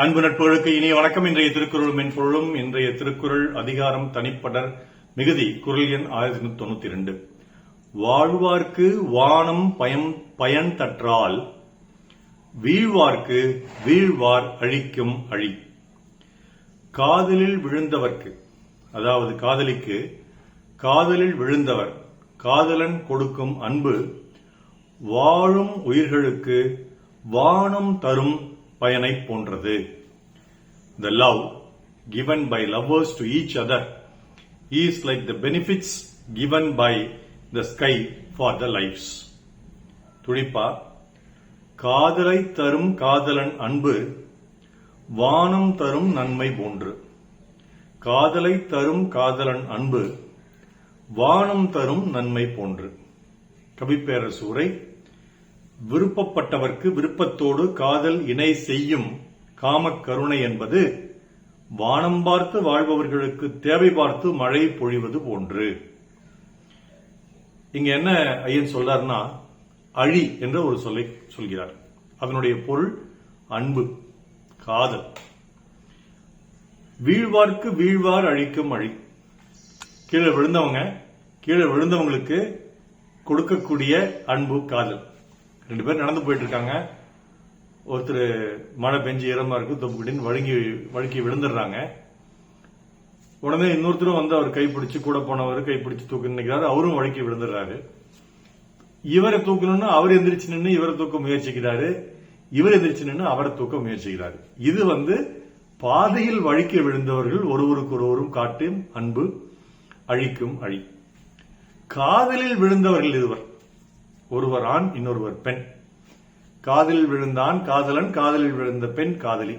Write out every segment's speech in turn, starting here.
அன்பு நட்புகளுக்கு இனிய வணக்கம். இன்றைய திருக்குறள் மென்பொருளும் இன்றைய திருக்குறள் அதிகாரம் தனிப்படர் மிகுதி. குரல் எண் ஆயிரத்தி நூத்தி தொண்ணூத்தி இரண்டு வாழ்வார்க்கு வானம் பயம் பயன் தற்றால் வீழ்வார்க்கு வீழ்வார் அழிக்கும் அழி. காதலில் விழுந்தவர்க்கு அதாவது காதலிக்கு காதலில் விழுந்தவர் காதலன் கொடுக்கும் அன்பு வாழும் உயிர்களுக்கு வானம் தரும் பயனை போன்றது the love given by lovers to each other is like the benefits given by the sky for the life's துடிப்பா காதலை தரும் காதலன் அன்பு வானம் தரும் நன்மை போன்று காதலை தரும் காதலன் அன்பு வானம் தரும் நன்மை போன்று கவிப்பேரசூரை விருப்பப்பட்டவர்க்கு விருப்பத்தோடு காதல் இணை செய்யும் காமக் கருணை என்பது வானம் பார்த்து வாழ்பவர்களுக்கு தேவை பார்த்து மழை பொழிவது போன்று. இங்க என்ன ஐயன் சொல்றாருன்னா அழி என்ற ஒரு சொல்லை சொல்கிறார். அதனுடைய பொருள் அன்பு காதல். வீழ்வார்க்கு வீழ்வார் அழிக்கும் அழி. கீழே விழுந்தவங்க கீழே விழுந்தவங்களுக்கு கொடுக்கக்கூடிய அன்பு காதல். ரெண்டு பேர் நடந்து போயிட்டு இருக்காங்க ஒருத்தர் மழை பெஞ்சு ஈரமா இருக்கு தொப்புக்கிட்டின்னு வழுங்கி வழுக்கி விழுந்துடுறாங்க. உடனே இன்னொருத்தரும் வந்து அவர் கைப்பிடிச்சு கூட போனவர் கைப்பிடிச்சு தூக்கி நினைக்கிறாரு அவரும் வழுக்கி விழுந்துடுறாரு. இவரை தூக்கணும்னு அவர் எந்திரிச்சு நின்று இவரை தூக்க முயற்சிக்கிறாரு. இவர் எந்திரிச்சு நின்று அவரை தூக்க முயற்சிக்கிறாரு. இது வந்து பாதையில் வழுக்கி விழுந்தவர்கள் ஒருவருக்கு ஒருவரும் காட்டும் அன்பு அழிக்கும் அழி. காதலில் விழுந்தவர்கள் இருவர் ஒருவர் ஆண் இன்னொருவர் பெண். காதலில் விழுந்தான் காதலன் காதலில் விழுந்த பெண் காதலி.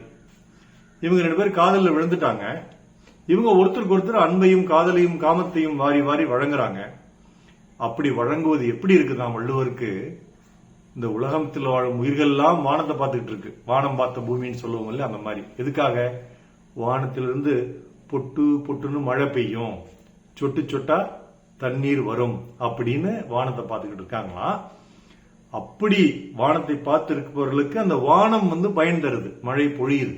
இவங்க ரெண்டு பேர் காதலில் விழுந்துட்டாங்க. இவங்க ஒருத்தருக்கு ஒருத்தர் அன்பையும் காதலையும் காமத்தையும் வாரி வாரி வழங்குறாங்க. அப்படி வழங்குவது எப்படி இருக்குதான் வள்ளுவருக்கு? இந்த உலகத்தில் வாழும் உயிர்கள்லாம் வானத்தை பார்த்துக்கிட்டு இருக்கு. வானம் பார்த்த பூமின்னு சொல்லுவோம் இல்லை அந்த மாதிரி. எதுக்காக? வானத்திலிருந்து பொட்டு பொட்டுன்னு மழை பெய்யும். சொட்டு சொட்டா தண்ணீர் வரும் அப்படின்னு வானத்தை பார்த்துக்கிட்டு இருக்காங்களாம் அப்படி வானத்தை பார்த்து இருப்பவர்களுக்கு அந்த வானம் வந்து பயன் தருது. மழை பொழியுது.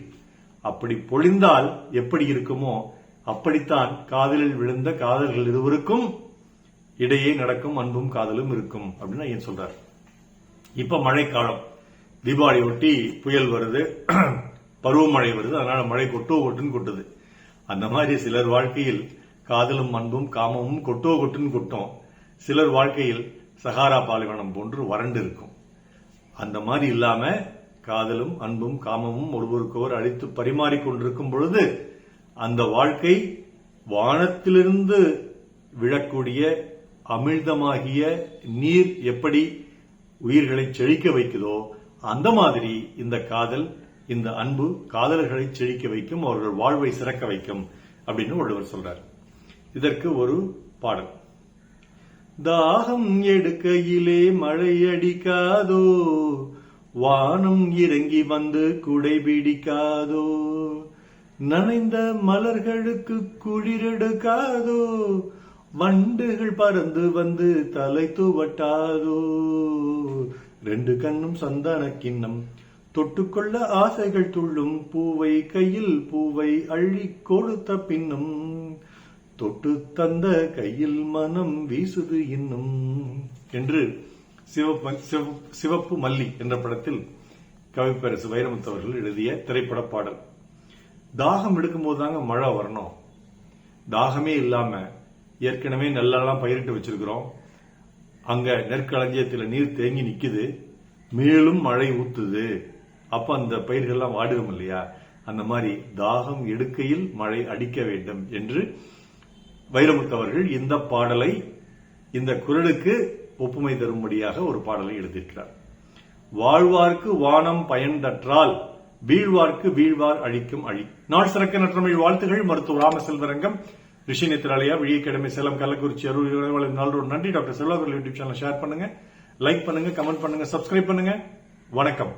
அப்படி பொழிந்தால் எப்படி இருக்குமோ அப்படித்தான் காதலில் விழுந்த காதல்கள் இருவருக்கும் இடையே நடக்கும் அன்பும் காதலும் இருக்கும் அப்படின்னு ஏன் சொல்றார். இப்ப மழைக்காலம். தீபாவளி ஒட்டி புயல் வருது பருவமழை வருது அதனால மழை கொட்டோ கொட்டுன்னு கொட்டுது. அந்த மாதிரி சிலர் வாழ்க்கையில் காதலும் அன்பும் காமமும் கொட்டோ கொட்டுன்னு கொட்டும். சிலர் வாழ்க்கையில் சகாரா பாலைவனம் போன்று வறண்டு இருக்கும். அந்த மாதிரி இல்லாம காதலும் அன்பும் காமமும் ஒருவருக்கொரு அழித்து பரிமாறிக்கொண்டிருக்கும் பொழுது அந்த வாழ்க்கை வானத்திலிருந்து விழக்கூடிய அமிழ்தமாகிய நீர் எப்படி உயிர்களை செழிக்க வைக்குதோ அந்த மாதிரி இந்த காதல் இந்த அன்பு காதலர்களை செழிக்க வைக்கும் அவர்கள் வாழ்வை சிறக்க வைக்கும் அப்படின்னு ஒருவர் சொல்றாரு. இதற்கு ஒரு பாடல். தாகம் எடுக்கையிலே மழை அடிக்காதோ வானம் இறங்கி வந்து குடை பிடிக்காதோ நனைந்த மலர்களுக்கு குளிரெடுக்காதோ வண்டுகள் பறந்து வந்து தலை துவட்டாதோ. ரெண்டு கண்ணும் சந்தான கிண்ணம் தொட்டுக்கொள்ள ஆசைகள் துள்ளும் பூவை கையில் பூவை அள்ளி கொடுத்த பின்னும் தொட்டு தந்த கையில் மனம் வீசுது இன்னும் என்று சிவப்பு சிவப்பு மல்லி என்ற படத்தில் கவிப்பரசு வைரமுத்து அவர்கள் எழுதிய திரைப்பட பாடல் தாகம் எடுக்கும்போது தாங்க மழை வரணும். தாகமே இல்லாம ஏற்கனவே நெல்லெல்லாம் பயிரிட்டு வச்சிருக்கிறோம். அங்க நெற்களஞ்சியத்தில் நீர் தேங்கி நிக்குது. மேலும் மழை ஊத்துது. அப்ப அந்த பயிர்கள்லாம் வாடிடும் இல்லையா? அந்த மாதிரி தாகம் எடுக்கையில் மழை அடிக்க வேண்டும் என்று வைரமுத்து அவர்கள் இந்த பாடலை இந்த குரலுக்கு ஒப்புமை தரும்படியாக ஒரு பாடலை எழுதியிருக்கிறார். வாழ்வார்க்கு வானம் பயன் தற்றால் வீழ்வார்க்கு வீழ்வார் அழிக்கும் அழி. நாள் சிறக்க நற்றமிழ் வாழ்த்துகள் மருத்துவ ராமசெல்வரங்கம் ரிஷி நேத்திராலயா விழிய சேலம் கள்ளக்குறிச்சி அருள் நாளோடு நன்றி டாக்டர் செல்வார்கள் யூடியூப் சேனல் ஷேர் பண்ணுங்க லைக் பண்ணுங்க கமெண்ட் பண்ணுங்க சப்ஸ்கிரைப் பண்ணுங்க. வணக்கம்.